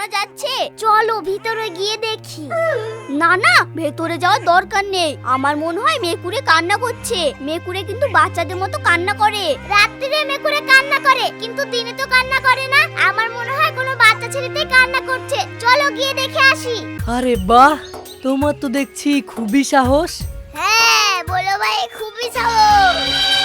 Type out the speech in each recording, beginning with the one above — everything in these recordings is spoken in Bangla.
আওয়াজ যাচ্ছে। চলো ভিতরে গিয়ে দেখি। না না ভেতরে যাওয়ার দরকার নেই। আমার মনে হয় মেকুরে কান্না করছে। মেকুরে কিন্তু বাচ্চাদের মতো কান্না করে। রাত্রিরে মেকুরে কান্না করে কিন্তু দিনে তো কান্না করে না। আমার মনে হয় কোনো বাচ্চা ছেলেতে কান্না করছে। চলো গিয়ে দেখে আসি। আরে বাহ তোমার তো দেখছি খুবই সাহস। হ্যাঁ বলো ভাই খুবই সাহস।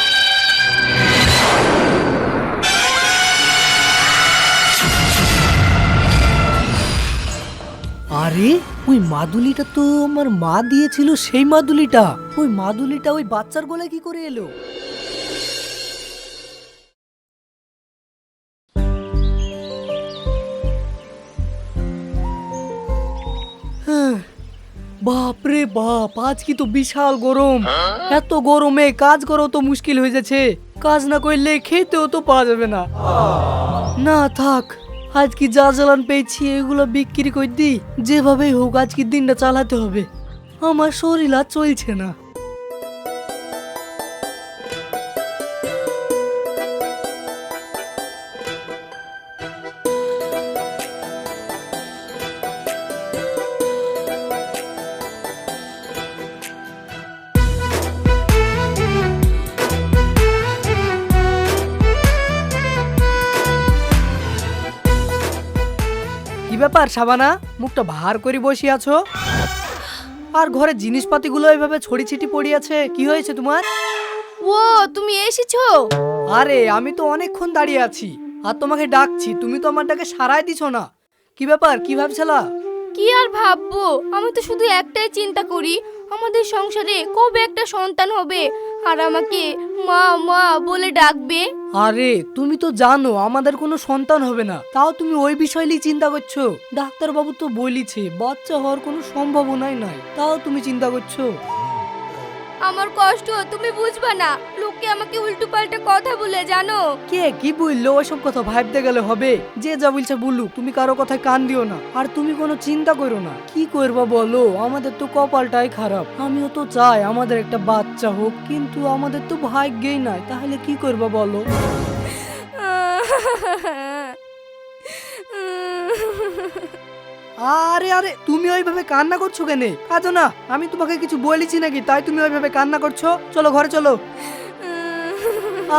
আরে ওই মাদুলিটা তো আমার মা দিয়েছিল সেই মাদুলিটা। ওই মাদুলিটা ওই বাচ্চার গলায় কি করে এলো? হ্যাঁ, বাপরে বাপ আজ কি তো বিশাল গরম। এত গরমে কাজ করো তো মুশকিল হয়ে যাচ্ছে। কাজ না করলে খেতেও তো পাওয়া যাবে না। না থাক। আজ কি যা জ্বালান পেয়েছি, এগুলো বিক্রি করে দিই। যেভাবেই হোক, আজকে দিনটা চালাতে হবে। আমার শরীর আর চলছে না। ব্যাপার সাবানা মুখটা ভার করে বসে আছো? আর ঘরে জিনিসপাতিগুলো এইভাবে ছড়ি ছিটি পড়িয়াছে আছে কি হয়েছে তোমার? ও তুমি এসেছ? আরে আমি তো অনেকক্ষণ দাঁড়িয়ে আছি আর তোমাকে ডাকছি তুমি তো আমার ডাকে সারাই দিছো না। কি ব্যাপার কি ভাবছিলা? কি আর ভাববো? আমি তো শুধু একটাই চিন্তা করি আমাদের সংসারে কবে একটা সন্তান হবে। আর আমাকে মা মা বলে ডাকবে। আরে, তুমি তো জানো, আমাদের কোনো সন্তান হবে না। তাও তুমি ওই বিষয় নিয়ে চিন্তা করছ? ডাক্তার বাবু তো বলিছে, বাচ্চা হওয়ার কোনো সম্ভাবনাই নাই। তাও তুমি চিন্তা করছ? আমার কষ্ট তুমি বুঝবা না লোকে আমাকে উল্টো পাল্টা কথা বলে জানো কে কি বলল ওসব কথা ভাবতে গেলে হবে যে যা বলছে বলুক তুমি কারও কথায় কান দিও না আর তুমি কোনো চিন্তা করো না কি করবা বলো আমাদের তো কপালটাই খারাপ আমিও তো চাই আমাদের একটা বাচ্চা হোক কিন্তু আমাদের তো ভাগ্যেই নাই তাহলে কি করবা বলো আরে আরে, তুমি ওইভাবে কান্না করছ কেনে? কাজো না, আমি তোমাকে কিছু বলেছি নাকি? তাই তুমি ওইভাবে কান্না করছ? চলো, ঘরে চলো।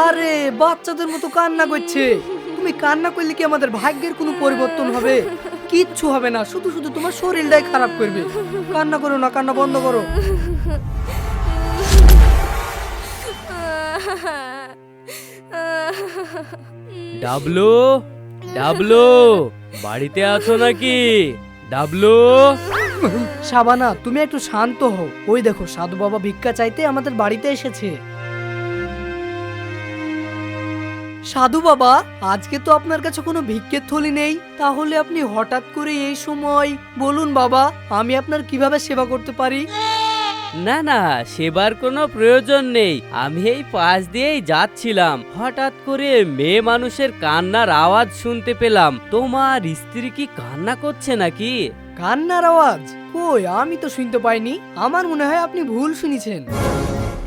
আরে, বাচ্চাদের মতো কান্না করছে। তুমি কান্না করলে কি আমাদের ভাগ্যের কোনো পরিবর্তন হবে? কিচ্ছু হবে না, শুধু শুধু তোমার শরীরটাই খারাপ করবে। কান্না করো না, কান্না বন্ধ করো। ডাবলু ডাবলু, বাড়িতে আছো নাকি? ডাবলু। শাবানা তুমি একটু শান্ত হও। ওই দেখো, সাধু বাবা ভিক্ষা চাইতে আমাদের বাড়িতে এসেছে। সাধু বাবা, আজকে তো আপনার কাছে কোনো ভিক্ষের থলি নেই। তাহলে আপনি হঠাৎ করে এই সময়, বলুন বাবা, আমি আপনার কীভাবে সেবা করতে পারি? না না সেবার কোনো প্রয়োজন নেই। আমি এই পাশ দিয়েই যাচ্ছিলাম। হঠাৎ করে মেয়ে মানুষের কান্নার আওয়াজ শুনতে পেলাম। তোমার স্ত্রী কি কান্না করছে নাকি? কান্নার আওয়াজ? কই আমি তো শুনতে পাইনি। আমার মনে হয় আপনি ভুল শুনেছেন।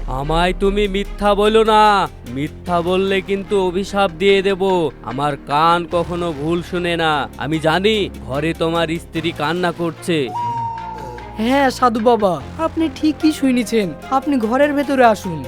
আমায় তুমি মিথ্যা বলো না। মিথ্যা বললে কিন্তু অভিশাপ দিয়ে দেব। আমার কান কখনো ভুল শুনে না। আমি জানি ঘরে তোমার স্ত্রী কান্না করছে। হ্যাঁ সাধু বাবা, আপনি ঠিকই শুনেছেন। আপনি ঘরের ভেতরে আসুন।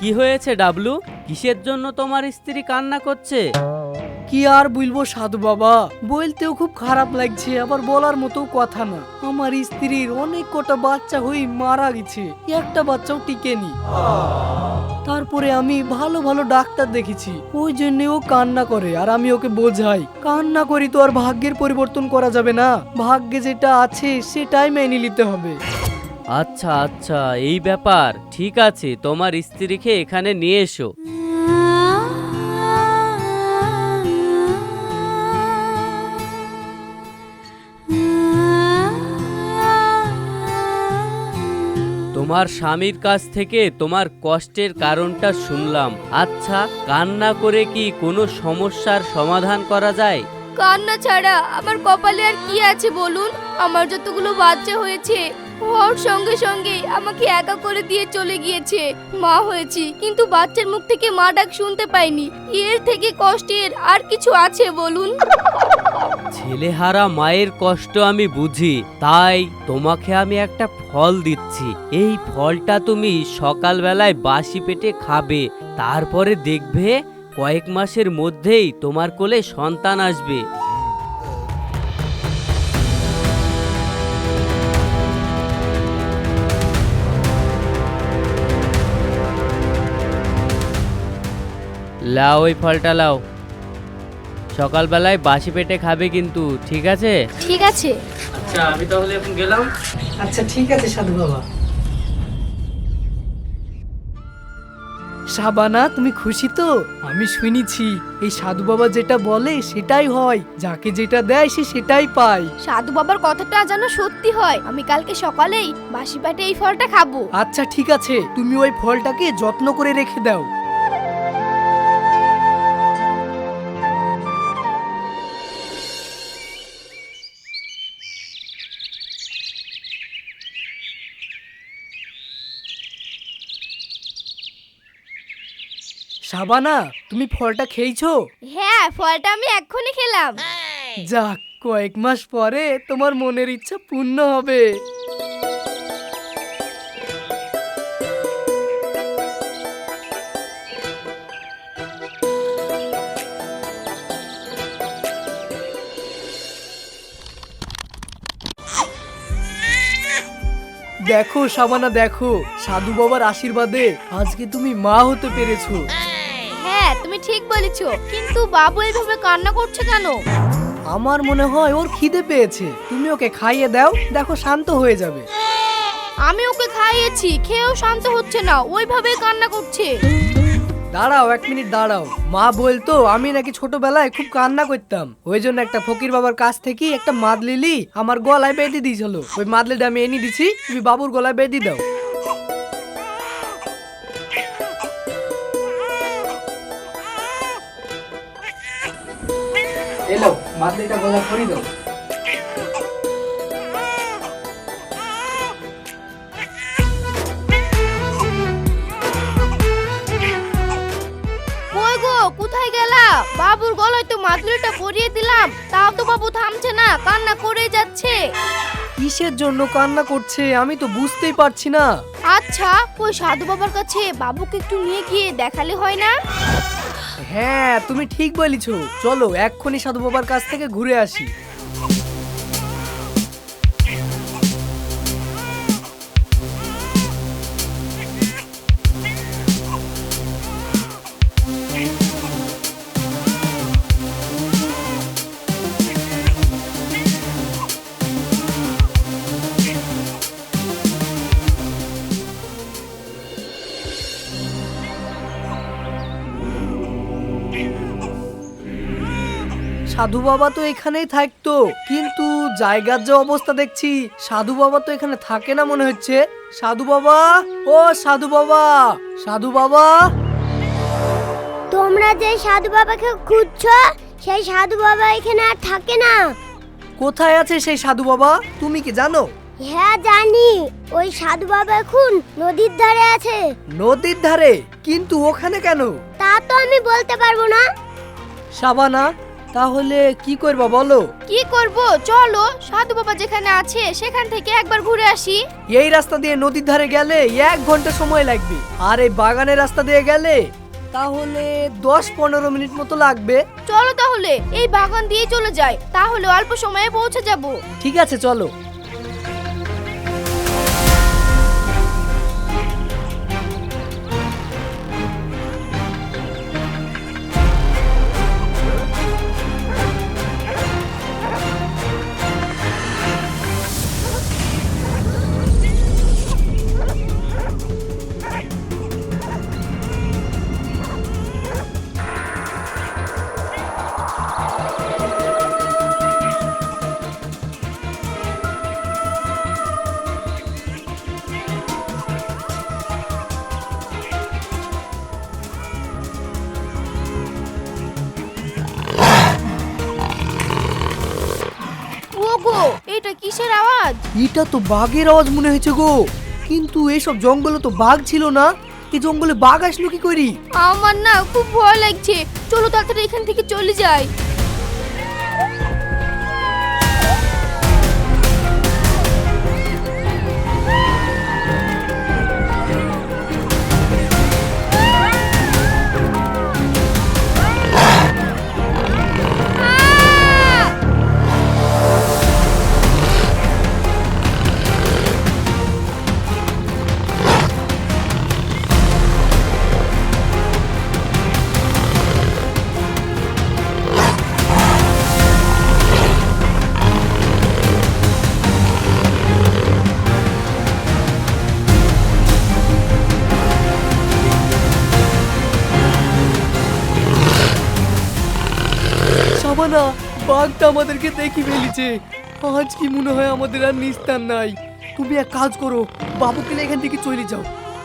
কি হয়েছে, ডাবলু? কিসের জন্য তোমার স্ত্রী কান্না করছে? কি আর বলব সাধু বাবা? বলতেও খুব খারাপ লাগছে, আবার বলার মতো কথা না। আমার স্ত্রীর অনেক কটা বাচ্চা হয়ে মারা গেছে, একটা বাচ্চাও টিকেনি। তারপরে আমি ভালো ভালো ডাক্তার দেখেছি, ওই জন্য ও কান্না করে, আর আমি ওকে বোঝাই। কান্না করি তো আর ভাগ্যের পরিবর্তন করা যাবে না। ভাগ্যে যেটা আছে, সেটাই মেনে নিতে হবে। আচ্ছা আচ্ছা এই ব্যাপার। ঠিক আছে, তোমার স্ত্রীকে এখানে নিয়ে এসো। তোমার স্বামীর কাছ থেকে তোমার কষ্টের কারণটা শুনলাম। আচ্ছা কান্না করে কি কোনো সমস্যার সমাধান করা যায়? কান্না ছাড়া আমার কপালে আর কি আছে বলুন? আমার যতগুলো বাচ্চা হয়েছে হওয়ার সঙ্গে সঙ্গে আমাকে একা করে দিয়ে চলে গিয়েছে। মা হয়েছি, কিন্তু বাচ্চার মুখ থেকে মা ডাক শুনতে পাইনি। এর থেকে কষ্টের আর কিছু আছে বলুন? ছেলেহারা মায়ের কষ্ট আমি বুঝি, তাই তোমাকে আমি একটা ফল দিচ্ছি। এই ফলটা তুমি সকালবেলায় বাসি পেটে খাবে, তারপরে দেখবে কয়েক মাসের মধ্যেই তোমার কোলে সন্তান আসবে। লাও ওই ফলটা লাও। সকালবেলায় বাসি পেটে খাবে কিন্তু ঠিক আছে? ঠিক আছে। আচ্ছা আমি তাহলে এখন গেলাম। আচ্ছা ঠিক আছে সাধু বাবা। সাবানা তুমি খুশি তো? আমি শুনেছি এই সাধু বাবা যেটা বলে সেটাই হয়। যাকে যেটা দেয় সে সেটাই পায়। সাধু বাবার কথাটা যেন সত্যি হয়। আমি কালকে সকালেই বাসি পেটে এই ফলটা খাব। আচ্ছা ঠিক আছে। তুমি ওই ফলটাকে যত্ন করে রেখে দাও। সাবানা তুমি ফলটা খেয়েছো? হ্যাঁ ফলটা আমি এক্ষুনি খেলাম। যাক কয়েক মাস পরে তোমার মনের ইচ্ছা পূর্ণ হবে। দেখো সাবানা দেখো। সাধু বাবার আশীর্বাদে আজকে তুমি মা হতে পেরেছ। তুমি ঠিক বলেছ কিন্তু বাবু এইভাবে কান্না করছে কেন? আমার মনে হয় ওর খিদে পেয়েছে। তুমি ওকে খাইয়ে দাও দেখো শান্ত হয়ে যাবে। আমি ওকে খাইয়েছি খেয়েও শান্ত হচ্ছে না ওইভাবে কান্না করছে। দাঁড়াও এক মিনিট দাঁড়াও। মা বলতো আমি নাকি ছোটবেলায় খুব কান্না করতাম। ওই জন্য একটা ফকির বাবার কাছ থেকে একটা মাদলিলি আমার গলায় বেঁধে দিয়েছিল। ওই মাদলিটা আমি এনে দিছি তুমি বাবুর গলায় বেঁধে দাও। মাদলিটা গলা ভরি দাও কোথায় গেলা? বাবুর গলায় তো মাদুরিটা পরিয়ে দিলাম তাও তো বাবু থামছে না কান্না করে যাচ্ছে। কিসের জন্য কান্না করছে আমি তো বুঝতেই পারছি না। আচ্ছা ওই সাধু বাবার কাছে বাবুকে একটু নিয়ে গিয়ে দেখালে হয় না? হ্যাঁ তুমি ঠিক বলেছ। চলো এক্ষুনি সাধু বাবার কাছ থেকে ঘুরে আসি। সাধু বাবা তো এখানেই থাকতো। কিন্তু জায়গার যে অবস্থা দেখছি সাধু বাবা তো এখানে থাকে না মনে হচ্ছে। সাধু বাবা ও সাধু বাবা সাধু বাবা। তোমরা যে সাধু বাবাকে খুঁজছো সেই সাধু বাবা এখানে আর থাকে না। কোথায় আছে সেই সাধু বাবা? তুমি কি জানো? হ্যাঁ জানি। ওই সাধু বাবা এখন নদীর ধারে আছে। নদীর ধারে? কিন্তু ওখানে কেন? তা তো আমি বলতে পারব না। সাবানা তাহলে কি করব বলো? কি করব? চলো সাধু বাবা যেখানে আছে সেখান থেকে একবার ঘুরে আসি। এই রাস্তা দিয়ে নদীর ধারে গেলে এক ঘণ্টা সময় লাগবে। আর এই বাগানের রাস্তা দিয়ে গেলে তাহলে দশ পনেরো মিনিট মতো লাগবে। চলো তাহলে এই বাগান দিয়ে চলে যাই। তাহলে অল্প সময়ে পৌঁছে যাব। ঠিক আছে চলো। এটা তো বাঘের আওয়াজ মনে হয়েছে গো। কিন্তু এসব জঙ্গলে তো বাঘ ছিল না। এই জঙ্গলে বাঘ আসলো কি করি? আমার না খুব ভয় লাগছে। চলো তাড়াতাড়ি এখান থেকে চলে যাই। সাবানা বাঘটা আমাদেরকে দেখি ফেলেছে। আজ কি মনে হয় আমাদের আর নিস্তার নাই? তুমি এক কাজ করো বাবুকে নিয়ে এখান থেকে চলে যাও।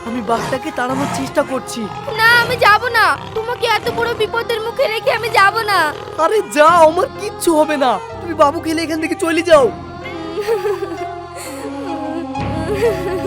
আমি বাঘটাকে তাড়ানোর চেষ্টা করছি। না আমি যাব না। তোমাকে এত বড় বিপদের মুখে রেখে আমি যাব না। আরে যাও আমার কিচ্ছু হবে না। তুমি বাবুকে নিয়ে এখান থেকে চলে যাও।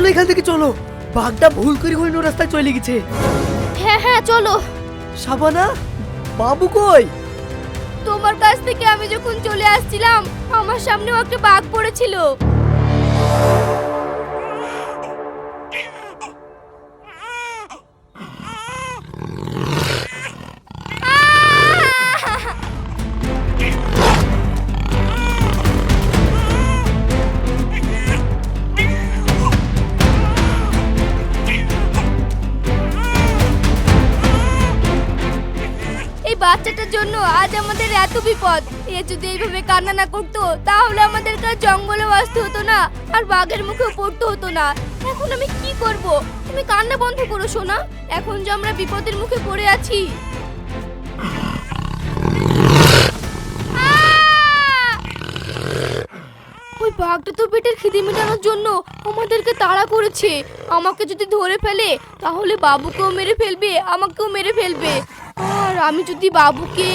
চলো এখান থেকে চলো। বাঘটা ভুল করে অন্য রাস্তায় চলে গেছে। হ্যাঁ হ্যাঁ চলো। সাবানা বাবু কই? তোমার কাছ থেকে আমি যখন চলে আসছিলাম আমার সামনেও একটা বাঘ পড়েছিল। বাচ্চাটার জন্য আজ আমাদের এত বিপদ। এ যদি এইভাবে কান্না না করতো, তাহলে আমাদের কাছে জঙ্গলে আসতে হতো না, আর বাঘের মুখেও পড়তে হতো না। এখন আমি কি করব? তুমি কান্না বন্ধ করো, সোনা। এখন যে আমরা বিপদের মুখে পড়ে আছি। ওই বাঘটা তো পেটের খিদে মেটানোর জন্য আমাদেরকে তাড়া করেছে। আমাকে যদি ধরে ফেলে, তাহলে বাবুকেও মেরে ফেলবে, আমাকেও মেরে ফেলবে। আর আমি যদি বাবুকে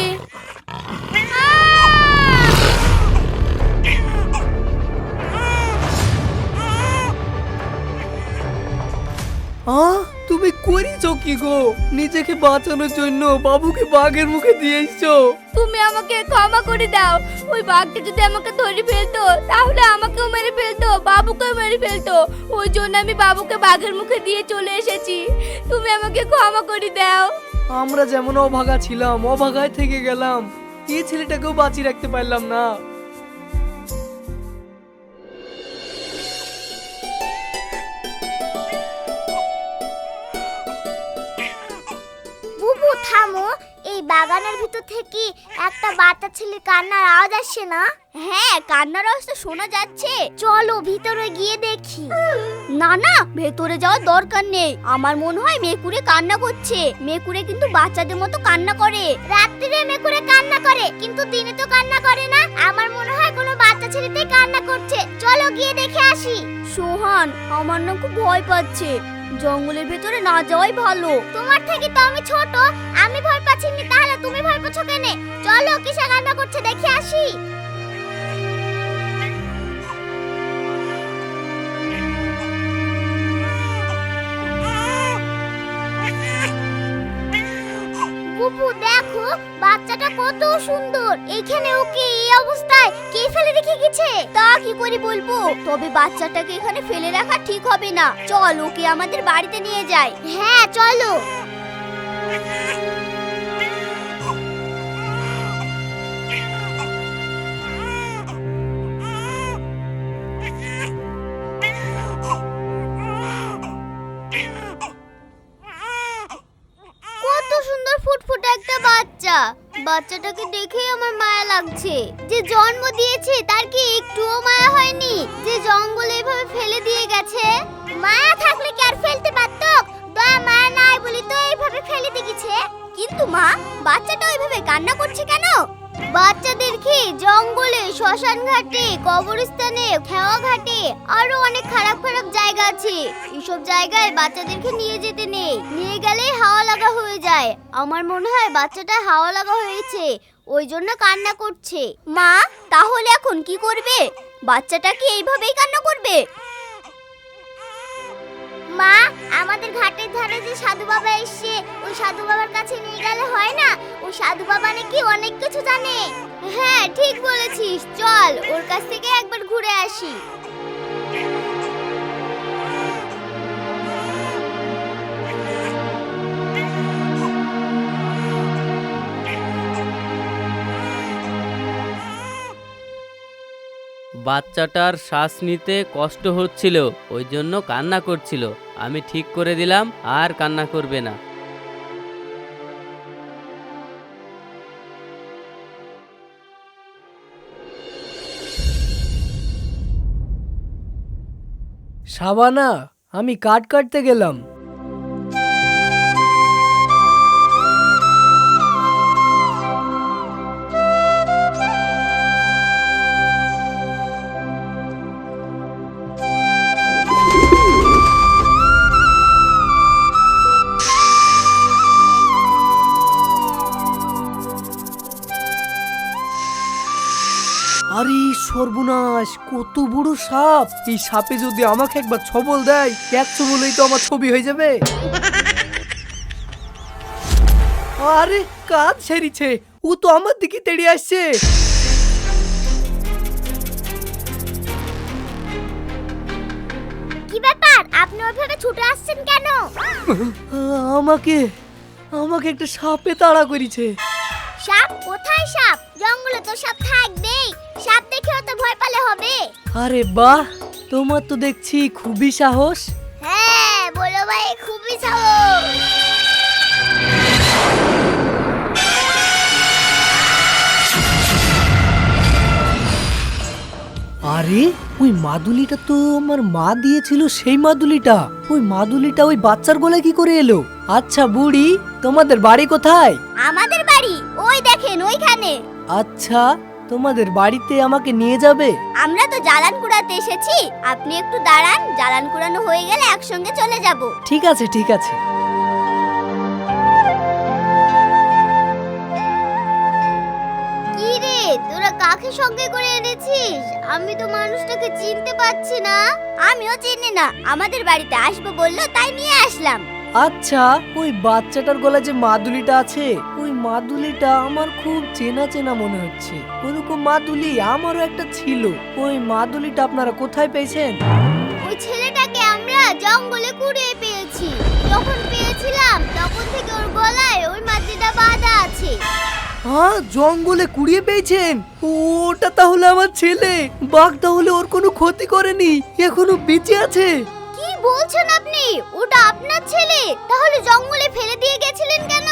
আ তুমি করেছ কি গো? নিজেকে বাঁচানোর জন্য বাবুকে বাঘের মুখে দিয়ে এসছো। তুমি আমাকে ক্ষমা করে দাও। ওই বাঘটা যদি আমাকে ধরে ফেলতো তাহলে আমাকেও মেরে ফেলতো বাবুকেও মেরে ফেলতো। ওই জন্য আমি বাবুকে বাঘের মুখে দিয়ে চলে এসেছি। তুমি আমাকে ক্ষমা করে দাও। আমরা যেমন অভাগা ছিলাম অভাগায় থেকে গেলাম। এই ছেলেটাকেও বাঁচিয়ে রাখতে পারলাম না। থামো। এই বাগানের ভিতর থেকে একটা বাচ্চা ছেলে কান্নার আওয়াজ আসছে না? হ্যাঁ কান্নার আওয়াজ তো শোনা যাচ্ছে। চলো ভিতরে গিয়ে দেখি। না না ভেতরে যাওয়ার দরকার নেই। আমার মনে হয় মেকুরে কান্না করছে। মেকুরে কিন্তু বাচ্চাদের মতো কান্না করে। রাত্রিরে মেকুরে কান্না করে কিন্তু দিনে তো কান্না করে না। আমার মনে হয় কোনো বাচ্চা ছেলেতেই কান্না করছে। চলো গিয়ে দেখে আসি। সোহান আমার না খুব ভয় পাচ্ছে। জঙ্গলের ভেতরে না যাওয়াই ভালো। তোমার থেকে তো আমি ছোট, আমি ভয় পাচ্ছি নি তাহলে তুমি ভয় পাচ্ছ কেন? চলো কিসে কান্না করছে, দেখে আসি। বুবু দেখো কত সুন্দর! এখানে ওকে এই অবস্থায় কে ফেলে রেখে গেছে? তা কি করে বলব? তবে বাচ্চাটাকে এখানে ফেলে রাখা ঠিক হবে না। চল, ওকে আমাদের বাড়িতে নিয়ে যাই। হ্যাঁ চলো। কত সুন্দর ফুটফুটে একটা বাচ্চা। বাচ্চাটাকে দেখেই আমার মায়া লাগছে। যে জন্ম দিয়েছে, তার কি একটুও মায়া হয়নি? যে জঙ্গল এভাবে ফেলে দিয়ে গেছে। মায়া থাকলে কি আর ফেলতে পারত? দয়া, মায়া নাই বলি তো এইভাবে ফেলে দিয়েছে কিন্তু মা, বাচ্চাটা ওইভাবে কান্না করছে কেন? বাচ্চাদেরকে জঙ্গলে, শ্মশান ঘাটে, কবরস্থানে, খেওয়া ঘাটে আরও অনেক খারাপ খারাপ জায়গা আছে। এসব জায়গায় বাচ্চাদেরকে নিয়ে যেতে নেই। নিয়ে গেলেই হাওয়া লাগা হয়ে যায়। আমার মনে হয় বাচ্চাটা হাওয়া লাগা হয়েছে। ওই জন্য কান্না করছে। মা, তাহলে এখন কি করবে? বাচ্চাটা কি এইভাবেই কান্না করবে? ঘাটের ধারে যে সাধু বাবা এসছে ওই সাধু বাবার কাছে নিয়ে গেলে হয় না? ওই সাধু বাবা নাকি অনেক কিছু জানে। হ্যাঁ ঠিক বলেছিস। চল, ওর কাছ থেকে একবার ঘুরে আসি। বাচ্চাটার শ্বাস নিতে কষ্ট হচ্ছিল ওই জন্য কান্না করছিল। আমি ঠিক করে দিলাম, আর কান্না করবে না। সাবানা আমি কাট কাটতে গেলাম। সর্বনাশ কত বড় সাপ। এই সাপে যদি আমাকে একবার ছবল দেয় এক ছবলেই তো আমার ছবি হয়ে যাবে। আরে কাজ সেরিছে। ও তো আমার দিকে তেড়ে আসছে। কি ব্যাপার? আপনি ওইভাবে ছুটে আসছেন কেন? আমাকে আমাকে একটা সাপে তাড়া করেছে। সাপ? কোথায় সাপ? জঙ্গলে তো সাপ থাকবেই। সাপ দেখেও তো ভয় পেলে হবে? আরে বাহ তোমার তো দেখছি খুবই সাহস। হ্যাঁ বলো ভাই খুবই সাহস। আরে ওই মাদুলিটা তো আমার মা দিয়েছিল সেই মাদুলিটা। ওই মাদুলিটা ওই বাচ্চার গলায় কি করে এলো? আচ্ছা বুড়ি তোমাদের বাড়ি কোথায়? আমাদের বাড়ি ওই দেখেন ওইখানে। আচ্ছা তোমাদের বাড়িতে আমাকে নিয়ে যাবে? আমরা তো জ্বালান কুড়াতে এসেছি। আপনি একটু দাঁড়ান জ্বালান কুড়ানো হয়ে গেলে একসঙ্গে চলে যাব। ঠিক আছে ঠিক আছে। কি রে তোরা কাকে সঙ্গে করে এনেছিস? আমি তো মানুষটাকে চিনতে পারছি না। আমিও চিনি না। আমাদের বাড়িতে আসব বলল তাই নিয়ে আসলাম। আচ্ছা ওই বাচ্চাটার গলায় যে মাদুলিটা আছে ওই মাদুলিটা আমার খুব চেনা চেনা মনে হচ্ছে। ওরকম মাদুলি আমারও একটা ছিল। ওই মাদুলিটা আপনারা কোথায় পেয়েছেন? ওই ছেলেটাকে আমরা জঙ্গলে কুড়িয়ে পেয়েছি। যখন পেয়েছিলাম তখন থেকে ওর গলায় ওই মাটিটা বাঁধা আছে। হ্যাঁ জঙ্গলে কুড়িয়ে পেয়েছেন? ওটা তাহলে আমার ছেলে। বাঘ তাহলে ওর কোনো ক্ষতি করেনি এখনও বেঁচে আছে। বলছেন আপনি? ওটা আপনার ছেলে। তাহলে জঙ্গলে ফেলে দিয়ে গেছিলেন কেন?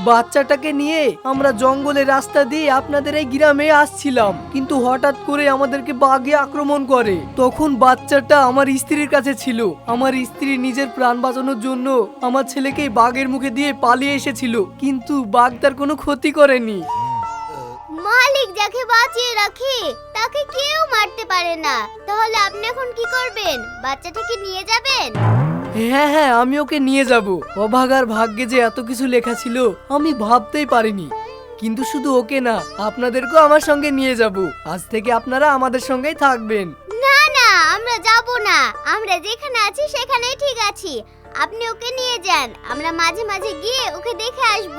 বাচ্চাটাকে নিয়ে আমরা জঙ্গলের রাস্তা দিয়ে আপনাদের এই গ্রামে আসছিলাম। কিন্তু হঠাৎ করে আমাদেরকে বাঘে আক্রমণ করে। তখন বাচ্চাটা আমার স্ত্রীর কাছে ছিল। আমার স্ত্রী নিজের প্রাণ বাঁচানোর জন্য আমার ছেলেকে বাঘের মুখে দিয়ে পালিয়ে এসেছিল। কিন্তু বাঘ তার কোনো ক্ষতি করেনি। মালিক যাকে বাঁচিয়ে রাখে তাকে কেউ মারতে পারে না। তাহলে আপনি এখন কি করবেন? বাচ্চাটাকে নিয়ে যাবেন? হ্যাঁ হ্যাঁ আমি ওকে নিয়ে যাব। অভাগার ভাগ্যে যে এত কিছু লেখা ছিল আমি ভাবতেই পারিনি। কিন্তু শুধু ওকে না আপনাদেরকেও আমার সঙ্গে নিয়ে যাব। আজ থেকে আপনারা আমাদের সঙ্গেই থাকবেন। না না আমরা যাব না। আমরা যেখানে আছি সেখানেই ঠিক আছি। আপনি ওকে নিয়ে যান। আমরা মাঝে মাঝে গিয়ে ওকে দেখে আসব।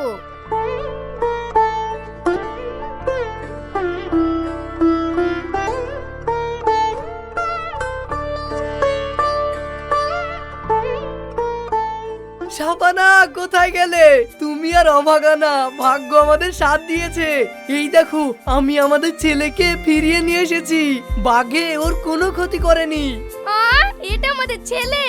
সাবানা কোথায় গেলে? তুমি আর অভাগানা, ভাগ্য আমাদের সাথ দিয়েছে। এই দেখো, আমি আমাদের ছেলেকে ফিরিয়ে নিয়ে এসেছি। বাঘে ওর কোনো ক্ষতি করেনি। এটা আমাদের ছেলে।